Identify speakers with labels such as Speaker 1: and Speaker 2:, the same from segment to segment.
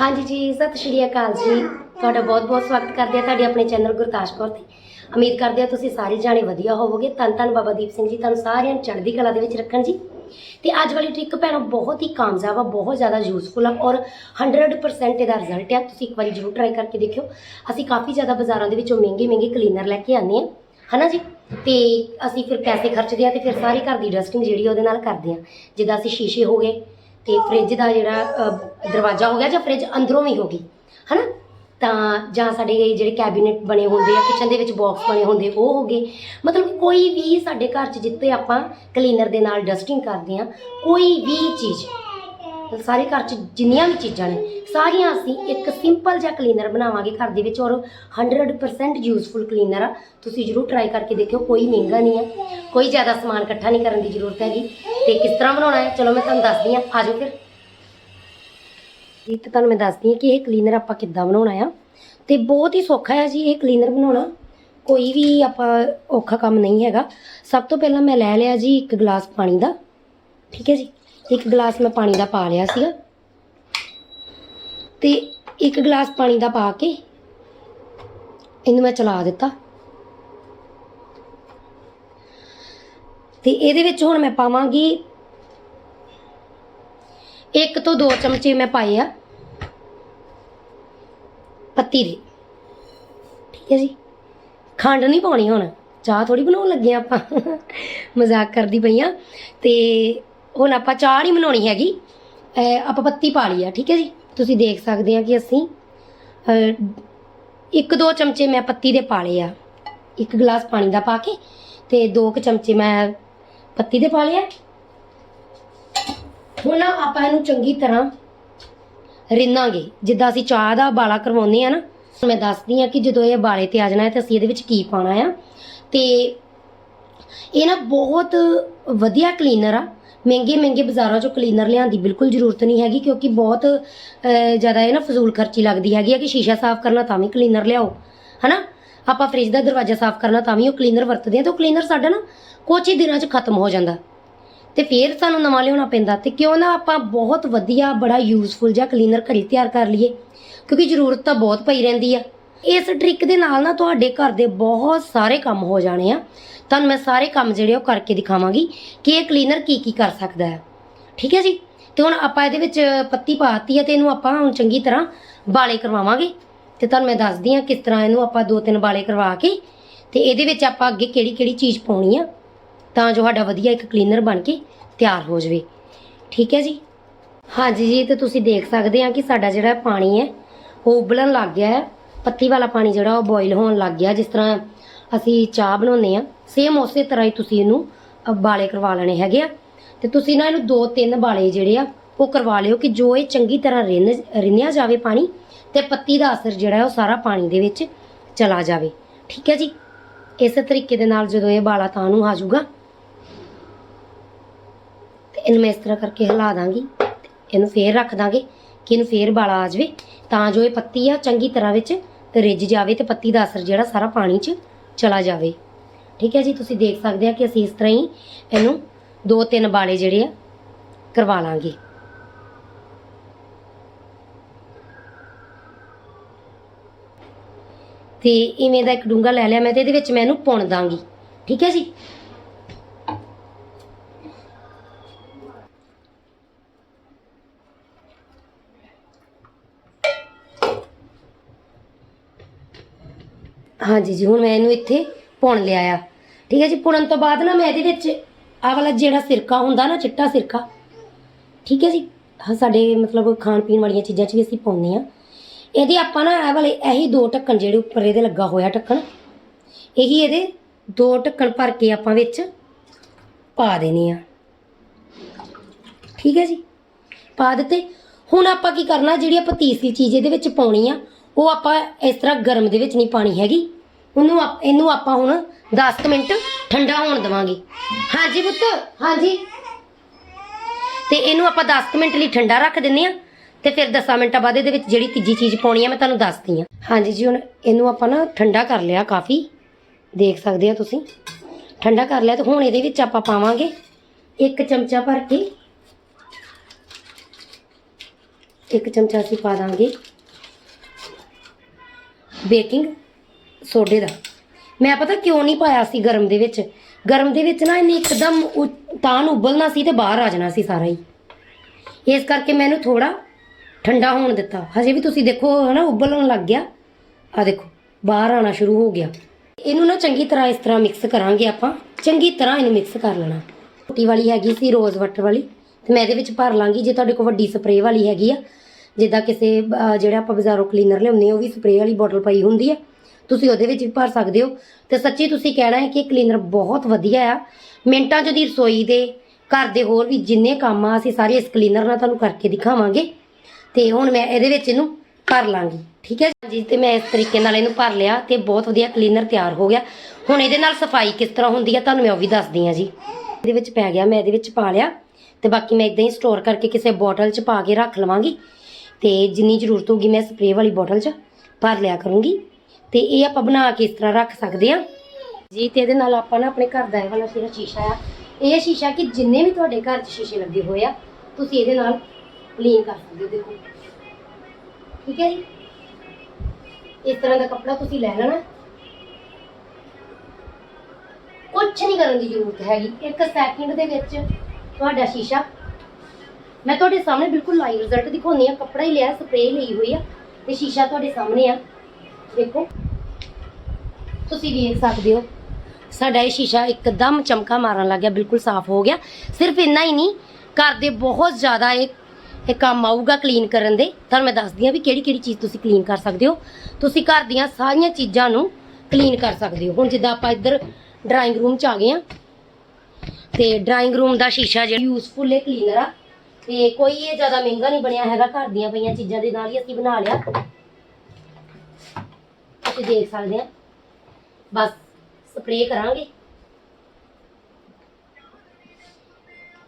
Speaker 1: ਹਾਂਜੀ ਜੀ ਸਤਿ ਸ਼੍ਰੀ ਅਕਾਲ ਜੀ। ਤੁਹਾਡਾ ਬਹੁਤ-ਬਹੁਤ ਸਵਾਗਤ ਕਰਦੇ ਆ ਤੁਹਾਡੇ ਆਪਣੇ ਚੈਨਲ ਗੁਰਤਾਜ ਕੌਰ ਤੇ। ਉਮੀਦ ਕਰਦੇ ਆ ਤੁਸੀਂ ਸਾਰੇ ਜਾਣੇ ਵਧੀਆ ਹੋਵੋਗੇ। ਧੰਨ ਧੰਨ ਬਾਬਾ ਦੀਪ ਸਿੰਘ ਜੀ ਤੁਹਾਨੂੰ ਸਾਰਿਆਂ ਨੂੰ ਚੜ੍ਹਦੀ ਕਲਾ ਦੇ ਵਿੱਚ ਰੱਖਣ ਜੀ। ਤੇ ਅੱਜ ਵਾਲੀ ਟ੍ਰਿਕ ਭੈਣੋ ਬਹੁਤ ਹੀ ਕਾਮਯਾਬ ਆ ਬਹੁਤ ਜ਼ਿਆਦਾ ਯੂਜ਼ਫੁਲ ਆ ਔਰ 100% ਇਹਦਾ ਰਿਜ਼ਲਟ ਆ। ਤੁਸੀਂ ਇੱਕ ਵਾਰੀ ਜ਼ਰੂਰ ਟਰਾਈ ਕਰਕੇ ਦੇਖਿਓ। ਅਸੀਂ ਕਾਫੀ ਜ਼ਿਆਦਾ ਬਾਜ਼ਾਰਾਂ ਦੇ ਵਿੱਚੋਂ ਮਹਿੰਗੇ ਮਹਿੰਗੇ ਕਲੀਨਰ ਲੈ ਕੇ ਆਉਂਦੇ ਆ। ਹਨਾ ਜੀ? ਤੇ ਅਸੀਂ ਫਿਰ ਪੈਸੇ ਖਰਚਦੇ ਆ ਤੇ ਫਿਰ ਸਾਰੀ ਘਰ ਦੀ ਡਸਟਿੰਗ ਜਿਹੜੀ ਉਹਦੇ ਨਾਲ ਕਰਦੇ ਆ। ਜਿੱਦਾਂ ਅਸੀਂ ਸ਼ੀਸ਼ੇ ਹੋ ਗਏ ਤੇ ਫ੍ਰਿਜ ਦਾ ਜਿਹੜਾ ਅ, ਦਰਵਾਜ਼ਾ ਹੋ ਗਿਆ ਜਾਂ ਫ੍ਰਿਜ ਅੰਦਰੋਂ ਵੀ ਹੋ ਗਈ ਹਨਾ? ਤਾਂ ਜਾਂ ਸਾਡੇ ਜਿਹੜੇ ਕੈਬਨਿਟ ਬਣੇ ਹੁੰਦੇ ਆ ਕਿਚਨ ਦੇ ਵਿੱਚ ਬਾਕਸ ਬਣੇ ਹੁੰਦੇ ਉਹ ਹੋ ਗਏ। ਮਤਲਬ ਕੋਈ ਵੀ ਸਾਡੇ ਘਰ 'ਚ ਜਿੱਤੇ ਆਪਾਂ ਕਲੀਨਰ ਦੇ ਨਾਲ ਡਸਟਿੰਗ ਕਰਦੇ ਆ ਕੋਈ ਵੀ ਚੀਜ਼ ਸਾਰੇ ਘਰ 'ਚ ਜਿੰਨੀਆਂ ਵੀ ਚੀਜ਼ਾਂ ਨੇ, ਸਾਰੀਆਂ ਅਸੀਂ ਇੱਕ ਸਿੰਪਲ ਜਿਹਾ ਕਲੀਨਰ ਬਣਾਵਾਂਗੇ ਘਰ ਦੇ ਵਿੱਚ ਔਰ 100% ਯੂਜ਼ਫੁਲ ਕਲੀਨਰ ਆ। ਤੁਸੀਂ ਜਰੂਰ ਟਰਾਈ ਕਰਕੇ ਦੇਖਿਓ, ਕੋਈ ਮਹਿੰਗਾ ਨਹੀਂ ਹੈ, ਕੋਈ ਜ਼ਿਆਦਾ ਸਮਾਨ ਇਕੱਠਾ ਨਹੀਂ ਕਰਨ ਦੀ ਜ਼ਰੂਰਤ ਹੈਗੀ। ਤੇ ਕਿਸ ਤਰ੍ਹਾਂ ਬਣਾਉਣਾ ਹੈ? ਚਲੋ ਮੈਂ ਤੁਹਾਨੂੰ ਦੱਸਦੀ ਹਾਂ ਆਜੋ ਫਿਰ। ਜੀ, ਤੇ ਤੁਹਾਨੂੰ ਮੈਂ ਦੱਸਦੀ ਹਾਂ ਕਿ ਇਹ ਕਲੀਨਰ ਆਪਾਂ ਕਿੱਦਾਂ ਬਣਾਉਣਾ ਆ। ਤੇ ਬਹੁਤ ਹੀ ਸੌਖਾ ਹੈ ਜੀ ਇਹ ਕਲੀਨਰ ਬਣਾਉਣਾ। ਕੋਈ ਵੀ ਆਪਾਂ ਔਖਾ ਕੰਮ ਨਹੀਂ ਹੈਗਾ। ਸਭ ਤੋਂ ਪਹਿਲਾਂ ਮੈਂ ਲੈ ਲਿਆ ਜੀ ਇੱਕ ਗਲਾਸ ਪਾਣੀ ਦਾ। ਠੀਕ ਹੈ ਜੀ? ਇੱਕ ਗਲਾਸ ਮੈਂ ਪਾਣੀ ਦਾ ਪਾ ਲਿਆ ਸੀਗਾ। ਤੇ ਇੱਕ ਗਲਾਸ ਪਾਣੀ ਦਾ ਪਾ ਕੇ ਇਹਨੂੰ ਮੈਂ ਚਲਾ ਦਿੱਤਾ। ਤੇ ਇਹਦੇ ਵਿੱਚ ਹੁਣ ਮੈਂ ਪਾਵਾਂਗੀ ਇੱਕ ਤੋਂ ਦੋ ਚਮਚੇ ਮੈਂ ਪਾਏ ਆ ਪੱਤੀ ਦੇ ਠੀਕ ਹੈ ਜੀ। ਖੰਡ ਨਹੀਂ ਪਾਉਣੀ ਹੁਣ। ਚਾਹ ਥੋੜੀ ਬਣਾਉਣ ਲੱਗੇ ਆ ਆਪਾਂ। ਮਜ਼ਾਕ ਕਰਦੀ ਪਈ ਪਈਆਂ ਤੇ ਹੁਣ ਆਪਾਂ ਚਾਹ ਨਹੀਂ ਬਣਾਉਣੀ ਹੈਗੀ। ਆਪਾਂ ਪੱਤੀ ਪਾ ਲਈ ਆ, ਠੀਕ ਹੈ ਜੀ? ਤੁਸੀਂ ਦੇਖ ਸਕਦੇ ਆ ਕਿ ਅਸੀਂ ਇੱਕ ਦੋ ਚਮਚੇ ਮੈਂ ਪੱਤੀ ਦੇ ਪਾ ਲਏ ਆ। ਇੱਕ ਗਲਾਸ ਪਾਣੀ ਦਾ ਪਾ ਕੇ ਤੇ ਦੋ ਕੁ ਚਮਚੇ ਮੈਂ ਪੱਤੀ ਦੇ ਪਾ ਲਏ ਆ। ਹੁਣ ਆਪਾਂ ਇਹਨੂੰ ਚੰਗੀ ਤਰ੍ਹਾਂ ਰਿੰਨਾਂਗੇ। ਜਿੱਦਾਂ ਅਸੀਂ ਚਾਹ ਦਾ ਉਬਾਲਾ ਕਰਵਾਉਂਦੇ ਆ ਨਾ ਮੈਂ ਦੱਸਦੀ ਆ ਕਿ ਜਦੋਂ ਇਹ ਉਬਾਲੇ ਤੇ ਆ ਜਾਣਾ ਹੈ ਤਾਂ ਅਸੀਂ ਇਹਦੇ ਵਿੱਚ ਕੀ ਪਾਉਣਾ ਆ। ਤੇ ਇਹ ਨਾ ਬਹੁਤ ਵਧੀਆ ਕਲੀਨਰ ਆ। ਮਹਿੰਗੇ ਮਹਿੰਗੇ ਬਾਜ਼ਾਰਾਂ ਚੋਂ ਕਲੀਨਰ ਲਿਆਉਣ ਦੀ ਬਿਲਕੁਲ ਜ਼ਰੂਰਤ ਨਹੀਂ ਹੈਗੀ ਕਿਉਂਕਿ ਬਹੁਤ ਜ਼ਿਆਦਾ ਇਹ ਨਾ ਫਜ਼ੂਲ ਖਰਚੀ ਲੱਗਦੀ ਹੈਗੀ ਆ ਕਿ ਸ਼ੀਸ਼ਾ ਸਾਫ਼ ਕਰਨਾ ਤਾਂ ਵੀ ਕਲੀਨਰ ਲਿਆਓ, ਹਨਾ? ਆਪਾਂ ਫ੍ਰਿਜ ਦਾ ਦਰਵਾਜ਼ਾ ਸਾਫ਼ ਕਰਨਾ ਤਾਂ ਵੀ ਉਹ ਕਲੀਨਰ ਵਰਤਦੇ ਆ ਤਾਂ ਉਹ ਕਲੀਨਰ ਸਾਡਾ ਨਾ ਕੁਝ ਹੀ ਦਿਨਾਂ 'ਚ ਖਤਮ ਹੋ ਜਾਂਦਾ। ਤੇ ਫਿਰ ਸਾਨੂੰ ਨਵਾਂ ਲਿਆਉਣਾ ਪੈਂਦਾ ਤੇ ਕਿਉਂ ਨਾ ਆਪਾਂ ਬਹੁਤ ਵਧੀਆ, ਬੜਾ ਯੂਜ਼ਫੁਲ ਜਿਹਾ ਕਲੀਨਰ ਘਰੇ ਤਿਆਰ ਕਰ ਲਈਏ ਕਿਉਂਕਿ ਜ਼ਰੂਰਤ ਤਾਂ ਬਹੁਤ ਪਈ ਰਹਿੰਦੀ ਆ। ਇਸ ਟ੍ਰਿਕ ਦੇ ਨਾਲ ਨਾ ਤੁਹਾਡੇ ਘਰ ਦੇ ਬਹੁਤ ਸਾਰੇ ਕੰਮ ਹੋ ਜਾਣੇ ਆ। ਤੁਹਾਨੂੰ ਮੈਂ ਸਾਰੇ ਕੰਮ ਜਿਹੜੇ ਉਹ ਕਰਕੇ ਦਿਖਾਵਾਂਗੀ ਕਿ ਇਹ ਕਲੀਨਰ ਕੀ ਕੀ ਕਰ ਸਕਦਾ ਹੈ। ਠੀਕ ਹੈ ਜੀ? ਤੇ ਹੁਣ ਆਪਾਂ ਇਹਦੇ ਵਿੱਚ ਪੱਤੀ ਪਾਤੀ ਹੈ ਤੇ ਇਹਨੂੰ ਆਪਾਂ ਹੁਣ ਚੰਗੀ ਤਰ੍ਹਾਂ ਬਾਲੇ ਕਰਵਾਵਾਂਗੇ। ਤੇ ਤੁਹਾਨੂੰ ਮੈਂ ਦੱਸਦੀ ਹਾਂ ਕਿਸ ਤਰ੍ਹਾਂ ਇਹਨੂੰ ਆਪਾਂ ਦੋ ਤਿੰਨ ਬਾਲੇ ਕਰਵਾ ਕੇ ਤੇ ਇਹਦੇ ਵਿੱਚ ਆਪਾਂ ਅੱਗੇ ਕਿਹੜੀ ਕਿਹੜੀ ਚੀਜ਼ ਪਾਉਣੀ ਆ ਤਾਂ ਜੋ ਸਾਡਾ ਵਧੀਆ ਇੱਕ ਕਲੀਨਰ ਬਣ ਕੇ ਤਿਆਰ ਹੋ ਜਾਵੇ। ਠੀਕ ਹੈ ਜੀ? ਹਾਂਜੀ ਜੀ, ਤੇ ਤੁਸੀਂ ਦੇਖ ਸਕਦੇ ਆ ਕਿ ਸਾਡਾ ਜਿਹੜਾ ਪਾਣੀ ਹੈ, ਉਹ ਉਬਲਣ ਲੱਗ ਗਿਆ ਹੈ। ਪੱਤੀ ਵਾਲਾ ਪਾਣੀ ਜਿਹੜਾ ਉਹ ਬੋਇਲ ਹੋਣ ਲੱਗ ਗਿਆ, ਜਿਸ ਤਰ੍ਹਾਂ ਅਸੀਂ ਚਾਹ ਬਣਾਉਂਦੇ ਆ ਸੇਮ ਉਸੇ ਤਰ੍ਹਾਂ ਹੀ ਤੁਸੀਂ ਇਹਨੂੰ ਬਾਲੇ ਕਰਵਾ ਲੈਣੇ ਹੈਗੇ ਆ। ਤੇ ਤੁਸੀਂ ਨਾ ਇਹਨੂੰ ਦੋ ਤਿੰਨ ਬਾਲੇ ਜਿਹੜੇ ਆ, ਉਹ ਕਰਵਾ ਲਿਓ ਕਿ ਜੋ ਇਹ ਚੰਗੀ ਤਰ੍ਹਾਂ ਰਿੰਨ, ਰਿੰਨਿਆ ਜਾਵੇ ਪਾਣੀ ਤੇ ਪੱਤੀ ਦਾ ਅਸਰ ਜਿਹੜਾ ਹੈ ਉਹ ਸਾਰਾ ਪਾਣੀ ਦੇ ਵਿੱਚ ਚਲਾ ਜਾਵੇ। ਠੀਕ ਹੈ ਜੀ? ਇਸੇ ਤਰੀਕੇ ਦੇ ਨਾਲ ਜਦੋਂ ਇਹ ਬਾਲਾ ਤਾਂ ਨੂੰ ਆ ਜਾਊਗਾ, ਤੇ ਇਹਨੂੰ ਮੈਂ ਇਸ ਤਰ੍ਹਾਂ ਕਰਕੇ ਹਿਲਾ ਦਾਂਗੀ, ਤੇ ਇਹਨੂੰ ਫੇਰ ਰੱਖ ਦਾਂਗੇ ਕਿ ਇਹਨੂੰ ਫੇਰ ਬਾਲਾ ਆ ਜਾਵੇ। ਤਾਂ ਜੋ ਇਹ ਪੱਤੀ ਆ ਚੰਗੀ ਤਰ੍ਹਾਂ ਵਿੱਚ ਰਿੱਝ ਜਾਵੇ ਤੇ ਪੱਤੀ ਦਾ ਅਸਰ ਜਿਹੜਾ ਸਾਰਾ ਪਾਣੀ 'ਚ ਚਲਾ ਜਾਵੇ। ਠੀਕ ਹੈ ਜੀ? ਤੁਸੀਂ ਦੇਖ ਸਕਦੇ ਆ ਕਿ ਅਸੀਂ ਇਸ ਤਰ੍ਹਾਂ ਹੀ ਇਹਨੂੰ ਦੋ ਤਿੰਨ ਬਾਲੇ ਜਿਹੜੇ ਆ ਕਰਵਾ ਲਾਂਗੇ। ਤੇ ਇਵੇਂ ਦਾ ਇੱਕ ਡੂੰਗਾ ਲੈ ਲਿਆ ਮੈਂ ਤੇ ਇਹਦੇ ਵਿੱਚ ਮੈਂ ਇਹਨੂੰ ਪੁਣ ਦਾਂਗੀ। ਠੀਕ ਹੈ ਜੀ? ਹਾਂਜੀ ਜੀ, ਹੁਣ ਮੈਂ ਇਹਨੂੰ ਇੱਥੇ ਪੁਣ ਲਿਆ ਆ। ਠੀਕ ਹੈ ਜੀ ਪੁਣਨ ਤੋਂ ਬਾਅਦ ਨਾ ਮੈਂ ਇਹਦੇ ਵਿੱਚ ਆਹ ਵਾਲਾ ਜਿਹੜਾ ਸਿਰਕਾ ਹੁੰਦਾ ਨਾ, ਚਿੱਟਾ ਸਿਰਕਾ, ਠੀਕ ਹੈ ਜੀ ਸਾਡੇ ਮਤਲਬ ਖਾਣ ਪੀਣ ਵਾਲੀਆਂ ਚੀਜ਼ਾਂ 'ਚ ਵੀ ਅਸੀਂ ਪਾਉਂਦੇ ਆ ਇਹਦੇ ਆਪਾਂ ਨਾ ਇਹ ਵਾਲੇ, ਇਹੀ ਦੋ ਢੱਕਣ ਜਿਹੜੇ ਉੱਪਰ ਇਹਦੇ ਲੱਗਾ ਹੋਇਆ ਢੱਕਣ, ਇਹੀ ਇਹਦੇ ਦੋ ਢੱਕਣ ਭਰ ਕੇ ਆਪਾਂ ਵਿੱਚ ਪਾ ਦੇਣੇ ਆ। ਠੀਕ ਹੈ ਜੀ, ਪਾ ਦਿੱਤੇ। ਹੁਣ ਆਪਾਂ ਕੀ ਕਰਨਾ, ਜਿਹੜੀ ਆਪਾਂ ਤੀਸਰੀ ਚੀਜ਼ ਇਹਦੇ ਵਿੱਚ ਪਾਉਣੀ ਆ, ਉਹ ਆਪਾਂ ਇਸ ਤਰ੍ਹਾਂ ਗਰਮ ਦੇ ਵਿੱਚ ਨਹੀਂ ਪਾਣੀ ਹੈਗੀ। ਉਹਨੂੰ ਆਪ- ਇਹਨੂੰ ਆਪਾਂ ਹੁਣ 10 ਕੁ ਮਿੰਟ ਠੰਡਾ ਹੋਣ ਦੇਵਾਂਗੇ। ਹਾਂਜੀ ਪੁੱਤ, ਹਾਂਜੀ। ਤੇ ਇਹਨੂੰ ਆਪਾਂ 10 ਕੁ ਮਿੰਟ ਲਈ ਠੰਡਾ ਰੱਖ ਦਿੰਨੇ ਆ ਤੇ ਫਿਰ 10 ਮਿੰਟਾਂ ਬਾਅਦ ਇਹਦੇ ਵਿੱਚ ਜਿਹੜੀ ਤੀਜੀ ਚੀਜ਼ ਪਾਉਣੀ ਆ, ਮੈਂ ਤੁਹਾਨੂੰ ਦੱਸਦੀ ਆ ਹਾਂਜੀ ਜੀ, ਹੁਣ ਇਹਨੂੰ ਆਪਾਂ ਨਾ ਠੰਡਾ ਕਰ ਲਿਆ ਕਾਫੀ। ਦੇਖ ਸਕਦੇ ਆ ਤੁਸੀਂ। ਠੰਡਾ ਕਰ ਲਿਆ ਤੇ ਹੁਣ ਇਹਦੇ ਵਿੱਚ ਆਪਾਂ ਪਾਵਾਂਗੇ ਇੱਕ ਚਮਚਾ ਭਰ ਕੇ। ਇੱਕ ਚਮਚਾ ਅਸੀਂ ਪਾ ਦਾਂਗੇ। ਬੇਕਿੰਗ ਸੋਡੇ ਦਾ। ਮੈਂ ਪਤਾ ਕਿਉਂ ਨਹੀਂ ਪਾਇਆ ਸੀ ਗਰਮ ਦੇ ਵਿੱਚ? ਗਰਮ ਦੇ ਵਿੱਚ ਨਾ ਇਹਨੇ ਇੱਕਦਮ ਉ- ਤਾਂ ਨੂੰ ਉਬਲਣਾ ਸੀ ਤੇ ਬਾਹਰ ਆ ਜਾਣਾ ਸੀ ਸਾਰਾ ਹੀ। ਇਸ ਕਰਕੇ ਮੈਨੂੰ ਥੋੜਾ ਠੰਡਾ ਹੋਣ ਦਿੱਤਾ। ਹਜੇ ਵੀ ਤੁਸੀਂ ਦੇਖੋ, ਹਨਾ ਉਬਲਣ ਲੱਗ ਗਿਆ। ਆ ਦੇਖੋ, ਬਾਹਰ ਆਣਾ ਸ਼ੁਰੂ ਹੋ ਗਿਆ। ਇਹਨੂੰ ਨਾ ਚੰਗੀ ਤਰ੍ਹਾਂ ਇਸ ਤਰ੍ਹਾਂ ਮਿਕਸ ਕਰਾਂਗੇ ਆਪਾਂ। ਚੰਗੀ ਤਰ੍ਹਾਂ ਇਹਨੂੰ ਮਿਕਸ ਕਰ ਲੈਣਾ। ਛੋਟੀ ਵਾਲੀ ਹੈਗੀ ਸੀ ਰੋਜ਼ ਵਾਟਰ ਵਾਲੀ। ਤੇ ਮੈਂ ਇਹਦੇ ਵਿੱਚ ਭਰ ਲਾਂਗੀ, ਜੇ ਤੁਹਾਡੇ ਕੋਲ ਵੱਡੀ ਸਪਰੇਅ ਵਾਲੀ ਹੈਗੀ ਆ। ਜਿੱਦਾਂ ਕਿਸੇ ਜਿਹੜਾ ਆਪਾਂ ਬਾਜ਼ਾਰੋਂ ਕਲੀਨਰ ਲਿਆਉਂਦੇ ਹਾਂ, ਉਹ ਵੀ ਸਪਰੇਅ ਵਾਲੀ ਬੋਟਲ ਪਈ ਹੁੰਦੀ ਆ। ਤੁਸੀਂ ਉਹਦੇ ਵਿੱਚ ਵੀ ਭਰ ਸਕਦੇ ਹੋ। ਤੇ ਸੱਚੀ ਤੁਸੀਂ ਕਹਿਣਾ ਹੈ ਕਿ ਇਹ ਕਲੀਨਰ ਬਹੁਤ ਵਧੀਆ ਆ। ਮਿੰਟਾਂ 'ਚ ਦੀ ਰਸੋਈ ਦੇ ਘਰ ਦੇ ਹੋਰ ਵੀ ਜਿੰਨੇ ਕੰਮ ਆ, ਅਸੀਂ ਸਾਰੇ ਇਸ ਕਲੀਨਰ ਨਾਲ ਤੁਹਾਨੂੰ ਕਰਕੇ ਦਿਖਾਵਾਂਗੇ। ਤੇ ਹੁਣ ਮੈਂ ਇਹਦੇ ਵਿੱਚ ਇਹਨੂੰ ਭਰ ਲਾਂਗੀ, ਠੀਕ ਹੈ ਜੀ? ਤੇ ਮੈਂ ਇਸ ਤਰੀਕੇ ਨਾਲ ਇਹਨੂੰ ਭਰ ਲਿਆ ਤੇ ਬਹੁਤ ਵਧੀਆ ਕਲੀਨਰ ਤਿਆਰ ਹੋ ਗਿਆ। ਹੁਣ ਇਹਦੇ ਨਾਲ ਸਫ਼ਾਈ ਕਿਸ ਤਰ੍ਹਾਂ ਹੁੰਦੀ ਹੈ ਤੁਹਾਨੂੰ ਮੈਂ ਉਹ ਵੀ ਦੱਸਦੀ ਆ ਜੀ। ਇਹਦੇ ਵਿੱਚ ਪੈ ਗਿਆ, ਮੈਂ ਇਹਦੇ ਵਿੱਚ ਪਾ ਲਿਆ। ਤੇ ਬਾਕੀ ਮੈਂ ਇਦਾਂ ਹੀ ਸਟੋਰ ਕਰਕੇ ਕਿਸੇ ਬੋਟਲ 'ਚ ਪਾ ਕੇ ਰੱਖ ਲਵਾਂਗੀ। ਤੇ ਜਿੰਨੀ ਜ਼ਰੂਰਤ ਹੋਊਗੀ ਮੈਂ ਸਪਰੇਅ ਵਾਲੀ ਬੋਟਲ 'ਚ ਭਰ ਲਿਆ ਕਰੂੰਗੀ। ਤੇ ਇਹ ਆਪਾਂ ਬਣਾ ਕੇ ਇਸ ਤਰ੍ਹਾਂ ਰੱਖ ਸਕਦੇ ਆ ਜੀ, ਤੇ ਇਹਦੇ ਨਾਲ ਆਪਾਂ ਨਾ ਆਪਣੇ ਘਰ ਦਾ ਇਹ ਵਾਲਾ ਜਿਹੜਾ ਸ਼ੀਸ਼ਾ ਆ, ਇਹ ਸ਼ੀਸ਼ਾ ਕਿ ਜਿੰਨੇ ਵੀ ਤੁਹਾਡੇ ਘਰ 'ਚ ਸ਼ੀਸ਼ੇ ਲੱਗੇ ਹੋਏ ਆ, ਤੁਸੀਂ ਇਹਦੇ ਨਾਲ ਕਲੀਨ ਕਰ ਸਕਦੇ ਹੋ, ਦੇਖੋ। ਠੀਕ ਹੈ ਜੀ? ਇਸ ਤਰ੍ਹਾਂ ਦਾ ਕੱਪੜਾ ਤੁਸੀਂ ਲੈ ਲੈਣਾ। ਕੁਛ ਨਹੀਂ ਕਰਨ ਦੀ ਜ਼ਰੂਰਤ ਹੈਗੀ। ਇੱਕ ਸੈਕਿੰਡ ਦੇ ਵਿੱਚ ਤੁਹਾਡਾ ਸ਼ੀਸ਼ਾ। ਮੈਂ ਤੁਹਾਡੇ ਸਾਹਮਣੇ ਬਿਲਕੁਲ ਲਾਈਵ ਰਿਜ਼ਲਟ ਦਿਖਾਉਂਦੀ ਆ ਕੱਪੜਾ ਹੀ ਲਿਆ ਸਪਰੇਅ ਲਈ ਹੋਈ ਆ, ਤੇ ਸ਼ੀਸ਼ਾ ਤੁਹਾਡੇ ਸਾਹਮਣੇ ਆ। ਦੇਖੋ। ਤੁਸੀਂ ਵੇਖ ਸਕਦੇ ਹੋ। ਸਾਡਾ ਇਹ ਸ਼ੀਸ਼ਾ ਇੱਕਦਮ ਚਮਕਾ ਮਾਰਨ ਲੱਗ ਗਿਆ, ਬਿਲਕੁਲ ਸਾਫ਼ ਹੋ ਗਿਆ। ਸਿਰਫ ਇੰਨਾ ਹੀ ਨਹੀਂ, ਘਰ ਦੇ ਬਹੁਤ ਜ਼ਿਆਦਾ ਇਹ ਇਹ ਕੰਮ ਆਊਗਾ ਕਲੀਨ ਕਰਨ ਦੇ। ਤੁਹਾਨੂੰ ਮੈਂ ਦੱਸਦੀ ਹਾਂ ਵੀ ਕਿਹੜੀ ਕਿਹੜੀ ਚੀਜ਼ ਤੁਸੀਂ ਕਲੀਨ ਕਰ ਸਕਦੇ ਹੋ। ਤੁਸੀਂ ਘਰ ਦੀਆਂ ਸਾਰੀਆਂ ਚੀਜ਼ਾਂ ਨੂੰ ਕਲੀਨ ਕਰ ਸਕਦੇ ਹੋ। ਹੁਣ ਜਿੱਦਾਂ ਆਪਾਂ ਇੱਧਰ ਡਰਾਇੰਗ ਰੂਮ 'ਚ ਆ ਗਏ ਆ ਤੇ ਡਰਾਇੰਗ ਰੂਮ ਦਾ ਸ਼ੀਸ਼ਾ ਜਿਹੜਾ ਯੂਜ਼ਫੁਲ ਹੈ ਕਲੀਨਰ ਆ। ਤੇ ਕੋਈ ਇਹ ਜ਼ਿਆਦਾ ਮਹਿੰਗਾ ਨਹੀਂ ਬਣਿਆ ਹੈਗਾ, ਘਰ ਦੀਆਂ ਪਈਆਂ ਚੀਜ਼ਾਂ ਦੇ ਨਾਲ ਹੀ ਅਸੀਂ ਬਣਾ ਲਿਆ। ਤੁਸੀਂ ਦੇਖ ਸਕਦੇ ਆ। ਬਸ ਸਪਰੇਅ ਕਰਾਂਗੇ।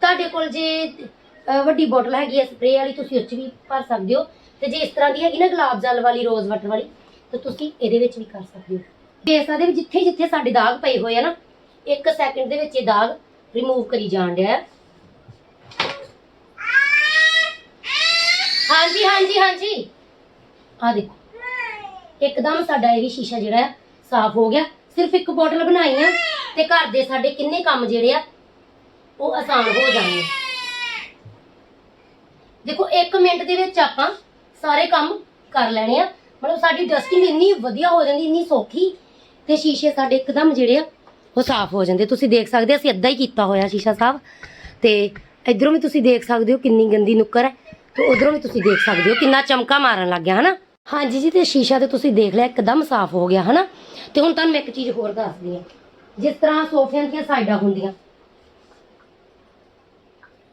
Speaker 1: ਤੁਹਾਡੇ ਕੋਲ ਜੇ ਅਹ, ਵੱਡੀ ਬੋਟਲ ਹੈਗੀ ਹੈ ਸਪਰੇਅ ਵਾਲੀ ਤੁਸੀਂ ਉੱਚ ਵੀ ਭਰ ਸਕਦੇ ਹੋ। ਤੇ ਜੇ ਇਸ ਤਰ੍ਹਾਂ ਦੀ ਹੈਗੀ ਨਾ ਗੁਲਾਬ ਜਲ ਵਾਲੀ ਰੋਜ਼ ਵਾਟਰ ਵਾਲੀ ਤਾਂ ਤੁਸੀਂ ਇਹਦੇ ਵਿੱਚ ਵੀ ਕਰ ਸਕਦੇ ਹੋ। ਫੇਸ ਦੇ ਵਿੱਚ ਜਿੱਥੇ ਜਿੱਥੇ ਸਾਡੇ ਦਾਗ ਪਏ ਹੋਏ ਆ ਨਾ ਇੱਕ ਸੈਕਿੰਡ ਦੇ ਵਿੱਚ ਇਹ ਦਾਗ ਰਿਮੂਵ ਕਰੀ ਜਾਣ ਡਿਆ। ਹੈ ਹਾਂਜੀ ਹਾਂਜੀ ਹਾਂਜੀ। ਆ ਦੇਖੋ। ਇੱਕਦਮ ਸਾਡਾ ਇਹ ਵੀ ਸ਼ੀਸ਼ਾ ਜਿਹੜਾ ਹੈ ਸਾਫ਼ ਹੋ ਗਿਆ। ਸਿਰਫ ਇੱਕ ਬੋਟਲ ਬਣਾਈ ਆ ਤੇ ਘਰ ਦੇ ਸਾਡੇ ਕਿੰਨੇ ਕੰਮ ਜਿਹੜੇ ਆ, ਉਹ ਆਸਾਨ ਹੋ ਜਾਣਗੇ। ਦੇਖੋ 1 ਮਿੰਟ ਦੇ ਵਿੱਚ ਆਪਾਂ ਸਾਰੇ ਕੰਮ ਕਰ ਲੈਣੇ ਆ। ਮਤਲਬ ਸਾਡੀ ਡਸਟਿੰਗ ਇੰਨੀ ਵਧੀਆ ਹੋ ਜਾਂਦੀ, ਇੰਨੀ ਸੌਖੀ ਤੇ ਸ਼ੀਸ਼ੇ ਸਾਡੇ ਇੱਕਦਮ ਜਿਹੜੇ ਆ, ਉਹ ਸਾਫ਼ ਹੋ ਜਾਂਦੇ। ਤੁਸੀਂ ਦੇਖ ਸਕਦੇ ਅਸੀਂ ਅੱਧਾ ਹੀ ਕੀਤਾ ਹੋਇਆ ਸ਼ੀਸ਼ਾ ਸਾਹਿਬ। ਤੇ ਇਧਰੋਂ ਵੀ ਤੁਸੀਂ ਦੇਖ ਸਕਦੇ ਹੋ ਕਿੰਨੀ ਗੰਦੀ ਨੁੱਕਰ ਹੈ ਤੇ ਉਧਰੋਂ ਵੀ ਤੁਸੀਂ ਦੇਖ ਸਕਦੇ ਹੋ ਕਿੰਨਾ ਚਮਕਾ ਮਾਰਨ ਲੱਗ ਗਿਆ, ਹਨਾ? ਹਾਂਜੀ ਜੀ, ਤੇ ਸ਼ੀਸ਼ਾ ਤੇ ਤੁਸੀਂ ਦੇਖ ਲਿਆ, ਇੱਕਦਮ ਸਾਫ਼ ਹੋ ਗਿਆ, ਹਨਾ? ਤੇ ਹੁਣ ਤੁਹਾਨੂੰ ਮੈਂ ਇੱਕ ਚੀਜ਼ ਹੋਰ ਦੱਸਦੀ ਹਾਂ। ਜਿਸ ਤਰ੍ਹਾਂ ਸੋਫਿਆਂ ਦੀਆਂ ਸਾਈਡਾਂ ਹੁੰਦੀਆਂ।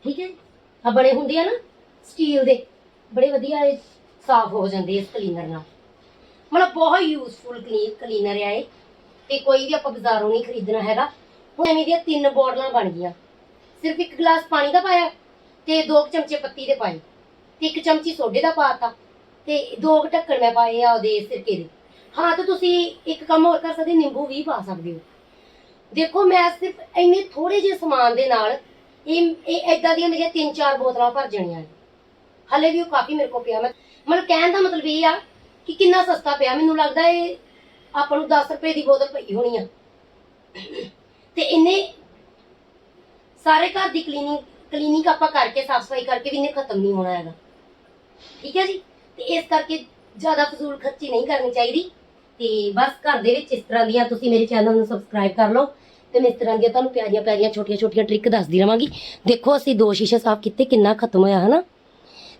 Speaker 1: ਠੀਕ ਹੈ? ਆ ਬੜੇ ਹੁੰਦੇ ਆ ਨਾ, ਸਟੀਲ ਦੇ। ਬੜੇ ਵਧੀਆ ਇਹ ਸਾਫ਼ ਹੋ ਜਾਂਦੇ ਇਸ ਕਲੀਨਰ ਨਾਲ। ਮਤਲਬ ਬਹੁਤ ਯੂਜ਼ਫੁਲ ਕਲੀਨਰ ਆ ਇਹ। ਤੇ ਕੋਈ ਵੀ ਆਪਾਂ ਬਾਜ਼ਾਰੋਂ ਨਹੀਂ ਖਰੀਦਣਾ ਹੈਗਾ। ਹੁਣ ਐਵੇਂ ਦੀਆਂ ਤਿੰਨ ਬੋਟਲਾਂ ਬਣ ਗਈਆਂ। ਸਿਰਫ ਇੱਕ ਗਲਾਸ ਪਾਣੀ ਦਾ ਪਾਇਆ ਤੇ ਦੋ ਕੁ ਚਮਚੇ ਪੱਤੀ ਦੇ ਪਾਏ। ਤੇ ਇੱਕ ਚਮਚੀ ਸੋਡੇ ਦਾ ਪਾਤਾ ਤੇ ਦੋ ਕੁ ਢੱਕਣ ਮੈਂ ਪਾਏ ਆ ਉਹਦੇ ਸਿਰਕੇ ਦੇ। ਹਾਂ, ਤੇ ਤੁਸੀਂ ਇੱਕ ਕੰਮ ਹੋਰ ਕਰ ਸਕਦੇ, ਨਿੰਬੂ ਵੀ ਪਾ ਸਕਦੇ ਹੋ। ਦੇਖੋ, ਮੈਂ ਸਿਰਫ ਇੰਨੇ ਥੋੜੇ ਜਿਹੇ ਸਮਾਨ ਦੇ ਨਾਲ ਇਹ ਇਹ ਏਦਾਂ ਦੀਆਂ ਮੇਰੀਆਂ ਤਿੰਨ ਚਾਰ ਬੋਤਲਾਂ ਭਰ ਜਾਣੀਆਂ ਹਲੇ ਵੀ ਉਹ ਕਾਫੀ ਮੇਰੇ ਕੋਲ ਪਿਆ। ਮੈਂ, ਮਤਲਬ ਕਹਿਣ ਦਾ ਮਤਲਬ ਇਹ ਆ ਕਿ ਕਿੰਨਾ ਸਸਤਾ ਪਿਆ। ਮੈਨੂੰ ਲੱਗਦਾ ਇਹ ਆਪਾਂ ਨੂੰ 10 ਰੁਪਏ ਦੀ ਬੋਤਲ ਪਈ ਹੋਣੀ ਆ। ਤੇ ਇੰਨੇ ਸਾਰੇ ਘਰ ਦੀ ਕਲੀਨਿੰਗ ਕਲੀਨਿਕ ਆਪਾਂ ਕਰਕੇ, ਸਾਫ਼ ਸਫ਼ਾਈ ਕਰਕੇ ਵੀ ਇਹਨੇ ਖਤਮ ਨਹੀਂ ਹੋਣਾ ਹੈਗਾ। ਠੀਕ ਹੈ ਜੀ? ਤੇ ਇਸ ਕਰਕੇ ਜ਼ਿਆਦਾ ਫਜ਼ੂਲ ਖਰਚੀ ਨਹੀਂ ਕਰਨੀ ਚਾਹੀਦੀ। ਤੇ ਬਸ ਘਰ ਦੇ ਵਿੱਚ ਇਸ ਤਰ੍ਹਾਂ ਦੀਆਂ ਤੁਸੀਂ ਮੇਰੇ ਚੈਨਲ ਨੂੰ ਸਬਸਕ੍ਰਾਈਬ ਕਰ ਲਓ ਤੇ ਮੈਂ ਇਸ ਤਰ੍ਹਾਂ ਦੀਆਂ ਤੁਹਾਨੂੰ ਪਿਆਰੀਆਂ ਪਿਆਰੀਆਂ ਛੋਟੀਆਂ ਛੋਟੀਆਂ ਟ੍ਰਿਕ ਦੱਸਦੀ ਰਵਾਂਗੀ। ਦੇਖੋ ਅਸੀਂ ਦੋ ਸ਼ੀਸ਼ੇ ਸਾਫ਼ ਕੀਤੇ, ਕਿੰਨਾ ਖਤਮ ਹੋਇਆ, ਹਨਾ?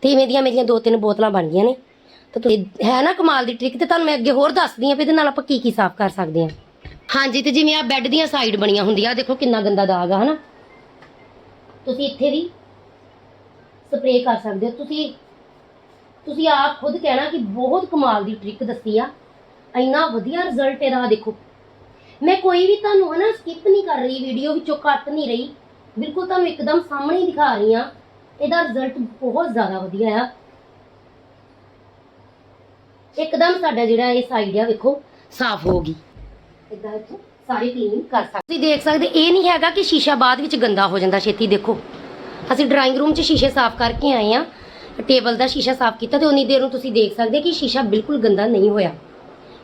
Speaker 1: ਤੇ ਇਵੇਂ ਦੀਆਂ ਮੇਰੀਆਂ ਦੋ ਤਿੰਨ ਬੋਤਲਾਂ ਬਣ ਗਈਆਂ ਨੇ। ਤਾਂ ਤੁਸੀਂ ਹੈ ਨਾ ਕਮਾਲ ਦੀ ਟ੍ਰਿਕ ਤੇ ਤੁਹਾਨੂੰ ਮੈਂ ਅੱਗੇ ਹੋਰ ਦੱਸਦੀ ਹਾਂ ਵੀ ਇਹਦੇ ਨਾਲ ਆਪਾਂ ਕੀ ਕੀ ਸਾਫ਼ ਕਰ ਸਕਦੇ ਹਾਂ। ਹਾਂਜੀ ਤੇ ਜਿਵੇਂ ਆ ਬੈੱਡ ਦੀਆਂ ਸਾਈਡ ਬਣੀਆਂ ਹੁੰਦੀਆਂ ਦੇਖੋ ਕਿੰਨਾ ਗੰਦਾ ਦਾਗ ਆ, ਹਨਾ? ਤੁਸੀਂ ਇੱਥੇ ਵੀ ਸਪਰੇਅ ਕਰ ਸਕਦੇ ਹੋ। ਤੁਸੀਂ ਤੁਸੀਂ ਆਪ ਖੁਦ ਕਹਿਣਾ ਕਿ ਬਹੁਤ ਕਮਾਲ ਦੀ ਟ੍ਰਿਕ ਦੱਸੀ ਆ। ਇੰਨਾ ਵਧੀਆ ਰਿਜ਼ਲਟ ਇਹਦਾ, ਦੇਖੋ। ਮੈਂ ਕੋਈ ਵੀ ਤੁਹਾਨੂੰ ਹਨਾ ਸਕਿਪ ਨਹੀਂ ਕਰ ਰਹੀ ਵੀਡੀਓ ਵਿੱਚੋਂ ਕੱਟ ਨਹੀਂ ਰਹੀ। ਬਿਲਕੁਲ ਤੁਹਾਨੂੰ ਇੱਕਦਮ ਸਾਹਮਣੇ ਹੀ ਦਿਖਾ ਰਹੀ ਆ। ਇਹਦਾ ਰਿਜ਼ਲਟ ਬਹੁਤ ਜ਼ਿਆਦਾ ਵਧੀਆ ਆ। ਇੱਕਦਮ ਸਾਡਾ ਜਿਹੜਾ ਇਹ ਸਾਈਡ ਆ ਵੇਖੋ, ਸਾਫ਼ ਹੋ ਗਈ। ਇਦਾਂ ਇੱਥੋਂ ਸਾਰੀ ਕਲੀਨ ਕਰ ਸਕਦੇ। ਤੁਸੀਂ ਦੇਖ ਸਕਦੇ, ਇਹ ਨਹੀਂ ਹੈਗਾ ਕਿ ਸ਼ੀਸ਼ਾ ਬਾਅਦ ਵਿੱਚ ਗੰਦਾ ਹੋ ਜਾਂਦਾ, ਛੇਤੀ ਦੇਖੋ। ਅਸੀਂ ਡਰਾਇੰਗ ਰੂਮ 'ਚ ਸ਼ੀਸ਼ੇ ਸਾਫ਼ ਕਰਕੇ ਆਏ ਆ। ਟੇਬਲ ਦਾ ਸ਼ੀਸ਼ਾ ਸਾਫ਼ ਕੀਤਾ ਤੇ ਉਨੀ ਦੇਰ ਨੂੰ ਤੁਸੀਂ ਦੇਖ ਸਕਦੇ ਕਿ ਸ਼ੀਸ਼ਾ ਬਿਲਕੁਲ ਗੰਦਾ ਨਹੀਂ ਹੋਇਆ।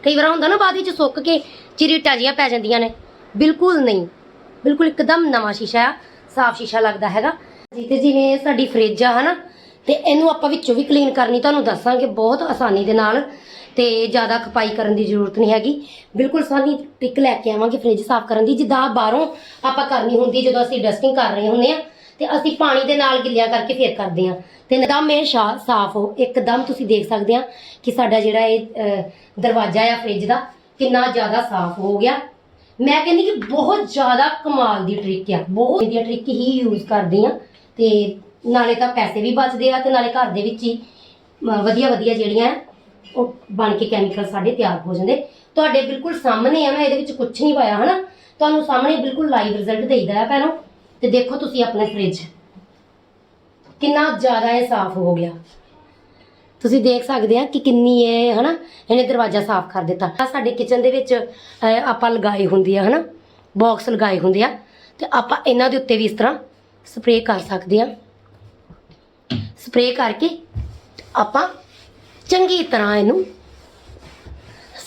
Speaker 1: ਕਈ ਵਾਰ ਹੁੰਦਾ ਨਾ ਬਾਅਦ ਵਿੱਚ ਸੁੱਕ ਕੇ ਚਿਰੀਟਾਂ ਜੀਆਂ ਪੈ ਜਾਂਦੀਆਂ ਨੇ। ਬਿਲਕੁਲ ਨਹੀਂ। ਬਿਲਕੁਲ ਇੱਕਦਮ ਨਵਾਂ ਸ਼ੀਸ਼ਾ ਆ, ਸਾਫ਼ ਸ਼ੀਸ਼ਾ ਲੱਗਦਾ ਹੈਗਾ। ਜੀ ਜਿਵੇਂ ਸਾਡੀ ਫ੍ਰਿਜ ਆ, ਹਨਾ, ਤੇ ਇਹਨੂੰ ਆਪਾਂ ਵਿੱਚੋਂ ਵੀ ਕਲੀਨ ਕਰਨੀ, ਤੁਹਾਨੂੰ ਦੱਸਾਂਗੇ ਬਹੁਤ ਆਸਾਨੀ ਦੇ ਨਾਲ ਤੇ ਜ਼ਿਆਦਾ ਖਪਾਈ ਕਰਨ ਦੀ ਜ਼ਰੂਰਤ ਨਹੀਂ ਹੈਗੀ। ਬਿਲਕੁਲ ਸਾਨੀ ਟਿਕ ਲੈ ਕੇ ਆਵਾਂਗੇ ਫ੍ਰਿਜ ਸਾਫ਼ ਕਰਨ ਦੀ। ਜਿੱਦਾਂ ਬਾਹਰੋਂ ਆਪਾਂ ਕਰਨੀ ਹੁੰਦੀ ਜਦੋਂ ਅਸੀਂ ਡਸਟਿੰਗ ਕਰ ਰਹੇ ਹੁੰਦੇ ਆ ਤੇ ਅਸੀਂ ਪਾਣੀ ਦੇ ਨਾਲ ਗਿੱਲਿਆ ਕਰਕੇ ਫੇਰ ਕਰਦੇ ਹਾਂ। ਤੇ ਨਦਮ ਇਹ ਸ਼ਾ- ਸਾਫ਼ ਹੋ ਇੱਕਦਮ ਤੁਸੀਂ ਦੇਖ ਸਕਦੇ ਆ ਕਿ ਸਾਡਾ ਜਿਹੜਾ ਇਹ ਅਹ, ਦਰਵਾਜ਼ਾ ਆ ਫ੍ਰਿਜ ਦਾ ਕਿੰਨਾ ਜ਼ਿਆਦਾ ਸਾਫ਼ ਹੋ ਗਿਆ। ਮੈਂ ਕਹਿੰਦੀ ਕਿ ਬਹੁਤ ਜ਼ਿਆਦਾ ਕਮਾਲ ਦੀ ਟ੍ਰਿਕ ਆ ਬਹੁਤ ਵਧੀਆ ਟ੍ਰਿਕ ਹੀ ਯੂਜ਼ ਕਰਦੀ ਆ ਤੇ ਨਾਲੇ ਤਾਂ ਪੈਸੇ ਵੀ ਬਚਦੇ ਆ ਤੇ ਨਾਲੇ ਘਰ ਦੇ ਵਿੱਚ ਹੀ ਵਧੀਆ ਵਧੀਆ ਜਿਹੜੀਆਂ ਆ, ਉਹ ਬਣ ਕੇ ਕੈਮੀਕਲ ਸਾਡੇ ਤਿਆਰ ਹੋ ਜਾਂਦੇ। ਤੁਹਾਡੇ ਬਿਲਕੁਲ ਸਾਹਮਣੇ ਆ ਮੈਂ ਇਹਦੇ ਵਿੱਚ ਕੁਝ ਨਹੀਂ ਪਾਇਆ ਹਨਾ? ਤੁਹਾਨੂੰ ਸਾਹਮਣੇ ਬਿਲਕੁਲ ਲਾਈਵ ਰਿਜ਼ਲਟ ਦੇਈਦਾ ਆ ਭੈਣੋ। ਤੇ ਦੇਖੋ ਤੁਸੀਂ ਆਪਣੇ ਫ੍ਰਿਜ ਕਿੰਨਾ ਜ਼ਿਆਦਾ ਇਹ ਸਾਫ਼ ਹੋ ਗਿਆ। ਤੁਸੀਂ ਦੇਖ ਸਕਦੇ ਆ ਕਿ ਕਿੰਨੀ ਇਹ, ਹਨਾ, ਇਹਨੇ ਦਰਵਾਜ਼ਾ ਸਾਫ਼ ਕਰ ਦਿੱਤਾ। ਸਾਡੇ ਕਿਚਨ ਦੇ ਵਿੱਚ ਆਪਾਂ ਲਗਾਏ ਹੁੰਦੇ ਆ, ਹਨਾ ਬਾਕਸ ਲਗਾਏ ਹੁੰਦੇ ਆ। ਤੇ ਆਪਾਂ ਇਹਨਾਂ ਦੇ ਉੱਤੇ ਵੀ ਇਸ ਤਰ੍ਹਾਂ ਸਪਰੇਅ ਕਰ ਸਕਦੇ ਆ। ਸਪਰੇਅ ਕਰਕੇ ਆਪਾਂ ਚੰਗੀ ਤਰ੍ਹਾਂ ਇਹਨੂੰ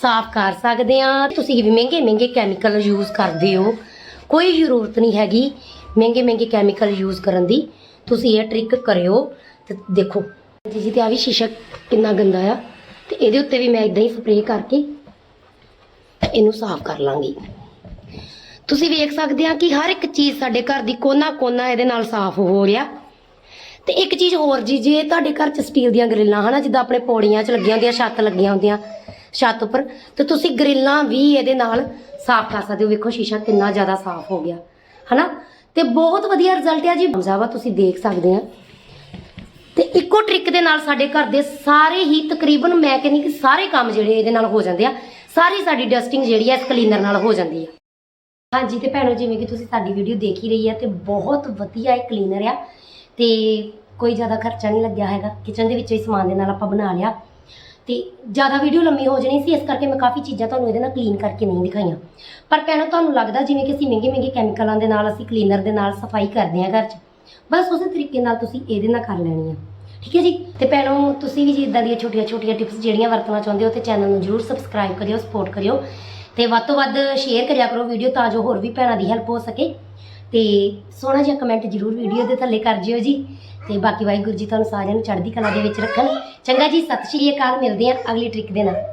Speaker 1: ਸਾਫ਼ ਕਰ ਸਕਦੇ ਆ। ਤੁਸੀਂ ਵੀ ਮਹਿੰਗੇ ਮਹਿੰਗੇ ਕੈਮੀਕਲ ਯੂਜ਼ ਕਰਦੇ ਹੋ। ਕੋਈ ਜ਼ਰੂਰਤ ਨਹੀਂ ਹੈਗੀ। ਮਹਿੰਗੇ ਮਹਿੰਗੇ ਕੈਮੀਕਲ ਯੂਜ਼ ਕਰਨ ਦੀ ਤੁਸੀਂ ਇਹ ਟ੍ਰਿਕ ਕਰਿਓ ਤੇ ਦੇਖੋ। ਜੀ ਜੀ ਤੇ ਆ ਵੀ ਸ਼ੀਸ਼ਾ ਕਿੰਨਾ ਗੰਦਾ ਆ ਤੇ ਇਹਦੇ ਉੱਤੇ ਵੀ ਮੈਂ ਇਦਾਂ ਹੀ ਸਪਰੇਅ ਕਰਕੇ ਇਹਨੂੰ ਸਾਫ਼ ਕਰ ਲਾਂਗੀ। ਤੁਸੀਂ ਵੇਖ ਸਕਦੇ ਆ ਕਿ ਹਰ ਇੱਕ ਚੀਜ਼ ਸਾਡੇ ਘਰ ਦੀ ਕੋਨਾ ਕੋਨਾ ਇਹਦੇ ਨਾਲ ਸਾਫ਼ ਹੋ ਰਿਹਾ। ਤੇ ਇੱਕ ਚੀਜ਼ ਹੋਰ ਜੀ, ਜੇ ਤੁਹਾਡੇ ਘਰ 'ਚ ਸਟੀਲ ਦੀਆਂ ਗਰਿੱਲਾਂ ਹਨਾ, ਜਿੱਦਾਂ ਆਪਣੇ ਪੌੜੀਆਂ 'ਚ ਲੱਗੀਆਂ ਹੁੰਦੀਆਂ, ਛੱਤ ਲੱਗੀਆਂ ਹੁੰਦੀਆਂ, ਛੱਤ ਉੱਪਰ, ਤੇ ਤੁਸੀਂ ਗਰਿੱਲਾਂ ਵੀ ਇਹਦੇ ਨਾਲ ਸਾਫ਼ ਕਰ ਸਕਦੇ ਹੋ। ਵੇਖੋ, ਸ਼ੀਸ਼ਾ ਕਿੰਨਾ ਜ਼ਿਆਦਾ ਸਾਫ਼ ਹੋ ਗਿਆ। ਹਨਾ? ਤੇ ਬਹੁਤ ਵਧੀਆ ਰਿਜ਼ਲਟ ਆ ਜੀ। ਮਜ਼ਾਵਾ ਤੁਸੀਂ ਦੇਖ ਸਕਦੇ ਆ। ਤੇ ਇੱਕੋ ਟ੍ਰਿਕ ਦੇ ਨਾਲ ਸਾਡੇ ਘਰ ਦੇ ਸਾਰੇ ਹੀ ਤਕਰੀਬਨ ਮੈਂ ਕਹਿੰਦੀ ਕਿ ਸਾਰੇ ਕੰਮ ਜਿਹੜੇ ਇਹਦੇ ਨਾਲ ਹੋ ਜਾਂਦੇ ਆ, ਸਾਰੀ ਸਾਡੀ ਡਸਟਿੰਗ ਜਿਹੜੀ ਆ ਇਸ ਕਲੀਨਰ ਨਾਲ ਹੋ ਜਾਂਦੀ ਆ। ਹਾਂਜੀ, ਤੇ ਭੈਣੋ, ਜਿਵੇਂ ਕਿ ਤੁਸੀਂ ਸਾਡੀ ਵੀਡੀਓ ਦੇਖ ਹੀ ਰਹੀ ਆ ਤੇ ਬਹੁਤ ਵਧੀਆ ਇਹ ਕਲੀਨਰ ਆ ਤੇ ਕੋਈ ਜ਼ਿਆਦਾ ਖਰਚਾ ਨਹੀਂ ਲੱਗਿਆ ਹੈਗਾ। ਕਿਚਨ ਦੇ ਵਿੱਚੋਂ ਹੀ ਸਮਾਨ ਦੇ ਨਾਲ ਆਪਾਂ ਬਣਾ ਲਿਆ। ਤੇ ਜ਼ਿਆਦਾ ਵੀਡੀਓ ਲੰਮੀ ਹੋ ਜਾਣੀ ਸੀ, ਇਸ ਕਰਕੇ ਮੈਂ ਕਾਫੀ ਚੀਜ਼ਾਂ ਤੁਹਾਨੂੰ ਇਹਦੇ ਨਾਲ ਕਲੀਨ ਕਰਕੇ ਨਹੀਂ ਦਿਖਾਈਆਂ। ਪਰ ਭੈਣੋ, ਤੁਹਾਨੂੰ ਲੱਗਦਾ ਜਿਵੇਂ ਕਿ ਅਸੀਂ ਮਹਿੰਗੇ ਮਹਿੰਗੇ ਕੈਮੀਕਲਾਂ ਦੇ ਨਾਲ, ਅਸੀਂ ਕਲੀਨਰ ਦੇ ਨਾਲ ਸਫ਼ਾਈ ਕਰਦੇ ਹਾਂ ਘਰ 'ਚ, ਬਸ ਉਸੇ ਤਰੀਕੇ ਨਾਲ ਤੁਸੀਂ ਇਹਦੇ ਨਾਲ ਕਰ ਲੈਣੀ ਹੈ ਠੀਕ ਹੈ ਜੀ? ਤੇ ਭੈਣੋ, ਤੁਸੀਂ ਵੀ ਜੀ ਇਦਾਂ ਦੀਆਂ ਛੋਟੀਆਂ ਛੋਟੀਆਂ ਟਿਪਸ ਜਿਹੜੀਆਂ ਵਰਤਣਾ ਚਾਹੁੰਦੇ ਹੋ, ਤੇ ਚੈਨਲ ਨੂੰ ਜਰੂਰ ਸਬਸਕ੍ਰਾਈਬ ਕਰਿਓ ਸਪੋਰਟ ਕਰਿਓ, ਤੇ ਵੱਧ ਤੋਂ ਵੱਧ ਸ਼ੇਅਰ ਕਰਿਆ ਕਰੋ ਵੀਡੀਓ ਤਾਂ ਜੋ ਹੋਰ ਵੀ ਭੈਣਾਂ ਦੀ ਹੈਲਪ ਹੋ ਸਕੇ। ਤੇ ਸੋਹਣਾ ਜਿਹਾ ਕਮੈਂਟ ਜਰੂਰ ਵੀਡੀਓ ਦੇ ਥੱਲੇ ਕਰ ਜਿਓ ਜੀ। ਤੇ ਬਾਕੀ ਵਾਹਿਗੁਰੂ ਜੀ ਤੁਹਾਨੂੰ ਸਾਰਿਆਂ ਨੂੰ ਚੜ੍ਹਦੀ ਕਲਾ ਦੇ ਵਿੱਚ ਰੱਖਣ। ਚੰਗਾ ਜੀ, ਸਤਿ ਸ਼੍ਰੀ ਅਕਾਲ, ਮਿਲਦੇ ਹਾਂ ਅਗਲੀ ਟ੍ਰਿਕ ਦੇ ਨਾਲ।